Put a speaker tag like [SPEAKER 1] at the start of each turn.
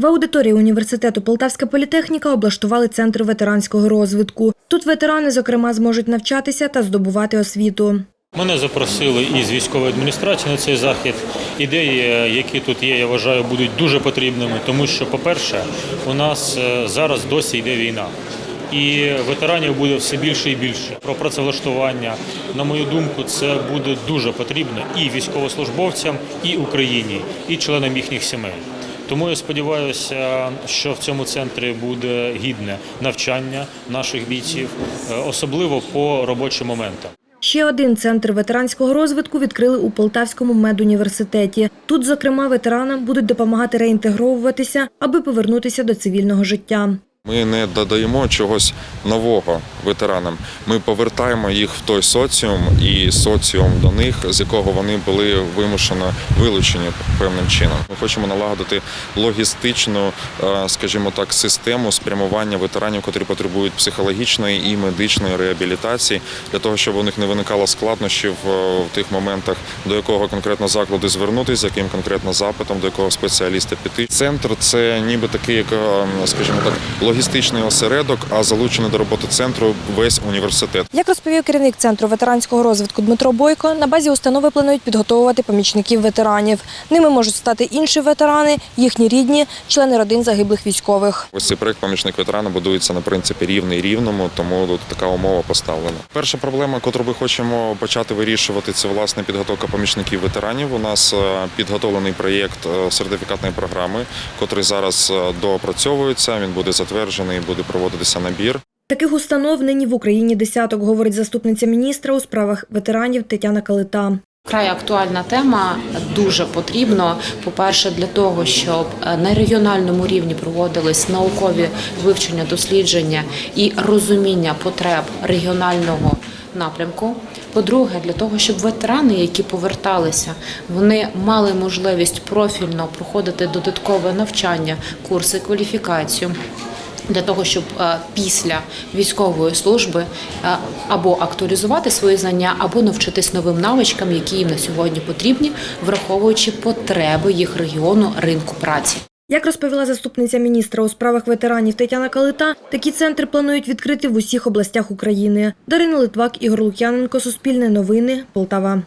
[SPEAKER 1] В аудиторії університету Полтавська політехніка облаштували центр ветеранського розвитку. Тут ветерани, зокрема, зможуть навчатися та здобувати освіту.
[SPEAKER 2] Мене запросили із військової адміністрації на цей захід. Ідеї, які тут є, я вважаю, будуть дуже потрібними, тому що, по-перше, у нас е, зараз досі йде війна. І ветеранів буде все більше і більше. Про працевлаштування, на мою думку, це буде дуже потрібно і військовослужбовцям, і Україні, і членам їхніх сімей. Тому я сподіваюся, що в цьому центрі буде гідне навчання наших бійців, е, особливо по робочим моментам.
[SPEAKER 1] Ще один центр ветеранського розвитку відкрили у Полтавському медуніверситеті. Тут, зокрема, ветеранам будуть допомагати реінтегровуватися, аби повернутися до цивільного життя.
[SPEAKER 3] Ми не додаємо чогось нового ветеранам. Ми повертаємо їх в той соціум і соціум до них, з якого вони були вимушено вилучені певним чином. Ми хочемо налагодити логістичну, е, скажімо так, систему спрямування ветеранів, котрі потребують психологічної і медичної реабілітації, для того, щоб у них не виникало складнощів е, в тих моментах, до якого конкретно закладу звернутися, з яким конкретно запитом, до якого спеціаліста піти. Центр це ніби такий, як е, скажімо так, логістичний осередок, а залучений до роботи центру весь університет.
[SPEAKER 1] Як розповів керівник центру ветеранського розвитку Дмитро Бойко, на базі установи планують підготовувати помічників ветеранів. Ними можуть стати інші ветерани, їхні рідні, члени родин загиблих військових.
[SPEAKER 3] Ось цей проект помічник ветерана будується на принципі рівний рівному, тому тут така умова поставлена. Перша проблема, яку ми хочемо почати вирішувати, це власне підготовка помічників ветеранів. У нас е, підготовлений проєкт е, сертифікатної програми, котрий зараз е, доопрацьовується. Він буде затверджений, буде проводитися набір.
[SPEAKER 1] Таких установ нині в Україні десяток, говорить заступниця міністра у справах ветеранів Тетяна Калита.
[SPEAKER 4] Край актуальна тема дуже потрібно. По-перше, для того, щоб е, на регіональному рівні проводились наукові вивчення, дослідження і розуміння потреб регіонального напрямку. По-друге, для того, щоб ветерани, які поверталися, вони мали можливість профільно проходити додаткове навчання, курси, кваліфікацію. Для того щоб е, після військової служби е, або актуалізувати свої знання, або навчитись новим навичкам, які їм на сьогодні потрібні, враховуючи потреби їх регіону ринку праці.
[SPEAKER 1] Як розповіла заступниця міністра у справах ветеранів Тетяна Калита, такі центри планують відкрити в усіх областях України. Дарина Литвак, Ігор Лук'яненко, Суспільне новини, Полтава.